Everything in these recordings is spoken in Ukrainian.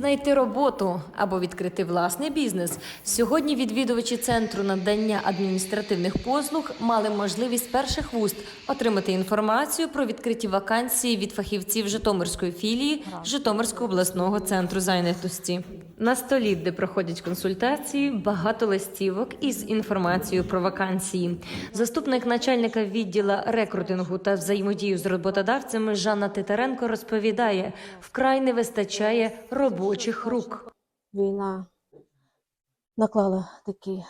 Знайти роботу або відкрити власний бізнес. Сьогодні відвідувачі центру надання адміністративних послуг мали можливість перших вуст отримати інформацію про відкриті вакансії від фахівців Житомирської філії Житомирського обласного центру зайнятості. На столі, де проходять консультації, багато листівок із інформацією про вакансії. Заступник начальника відділа рекрутингу та взаємодію з роботодавцями Жанна Титаренко розповідає: вкрай не вистачає робочих рук. Війна наклала такий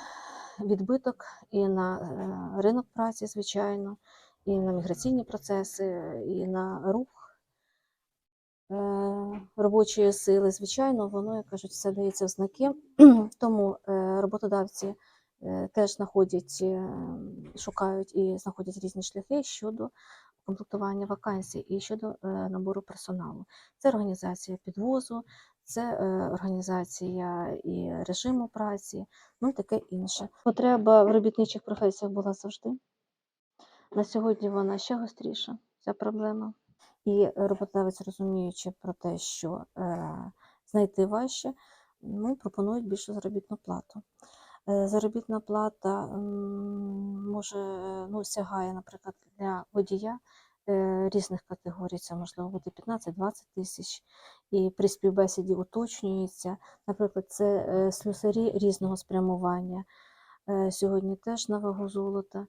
відбиток і на е, ринок праці, звичайно, і на міграційні процеси, і на рух робочої сили. Звичайно, воно, як кажуть, все дається в знаки. Тому е, роботодавці е, теж знаходять, е, шукають і знаходять різні шляхи щодо комплектування вакансій і щодо набору персоналу. Це організація підвозу, це організація і режиму праці, ну і таке інше. Потреба в робітничих професіях була завжди. На сьогодні вона ще гостріша, ця проблема. І роботодавець, розуміючи про те, що е, знайти важче, ну, пропонують більшу заробітну плату. Е, заробітна плата може ну, сягає, наприклад, для водія е, різних категорій, це можливо бути 15-20 тисяч, і при співбесіді уточнюється. Наприклад, це слюсарі різного спрямування. Сьогодні теж на вагу золота.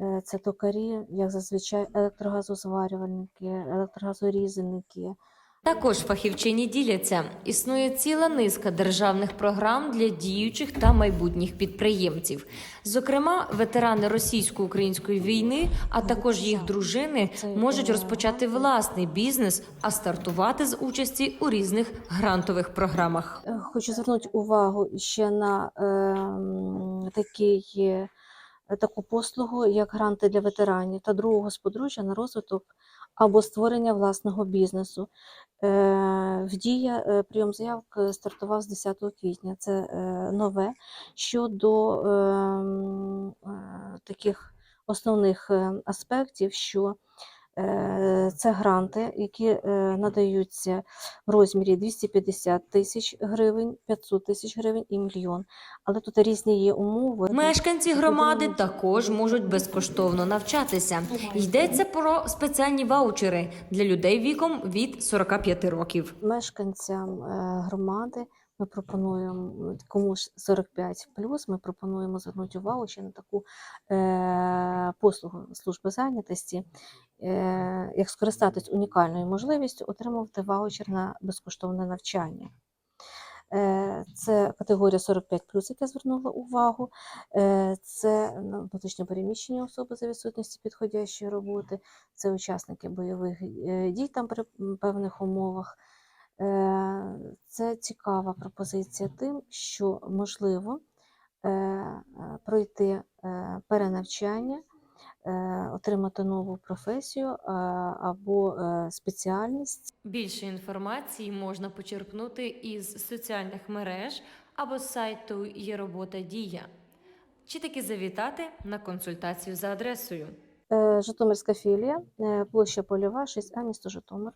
Е, Це токарі, як зазвичай, електрогазозварювальники, електрогазорізальники. Також фахівчині діляться. Існує ціла низка державних програм для діючих та майбутніх підприємців. Зокрема, ветерани російсько-української війни, а також їх дружини можуть розпочати власний бізнес, а стартувати з участі у різних грантових програмах. Е, Хочу звернути увагу ще на ем, такий, е, таку послугу, як гранти для ветеранів та другого сподружжя на розвиток або створення власного бізнесу. Е, В дія е, прийом заявок стартував з 10 квітня. Це е, нове щодо ем, таких основних аспектів, що це гранти, які е, надаються в розмірі 250 тисяч гривень, 500 тисяч гривень і мільйон. Але тут різні є умови. Мешканці громади також можуть безкоштовно навчатися. Йдеться про спеціальні ваучери для людей віком від 45 років. Мешканцям е, громади ми пропонуємо, кому ж 45 ми пропонуємо звернути увагу ще на таку е, послугу служби зайнятості, е, як скористатись унікальною можливістю отримувати ваучер на безкоштовне навчання. Е, Це категорія 45 як я звернула увагу. Е, Це ну, внутрішньо переміщені особи за відсутності підходящої роботи, це учасники бойових е, дій там при певних умовах. Е, Це цікава пропозиція тим, що можливо е, е, пройти е, перенавчання, е, отримати нову професію е, або е, спеціальність. Більше інформації можна почерпнути із соціальних мереж або з сайту Є робота дія. Чи таки завітати на консультацію за адресою. Е, Житомирська філія, е, площа Польова, 6А, місто Житомир.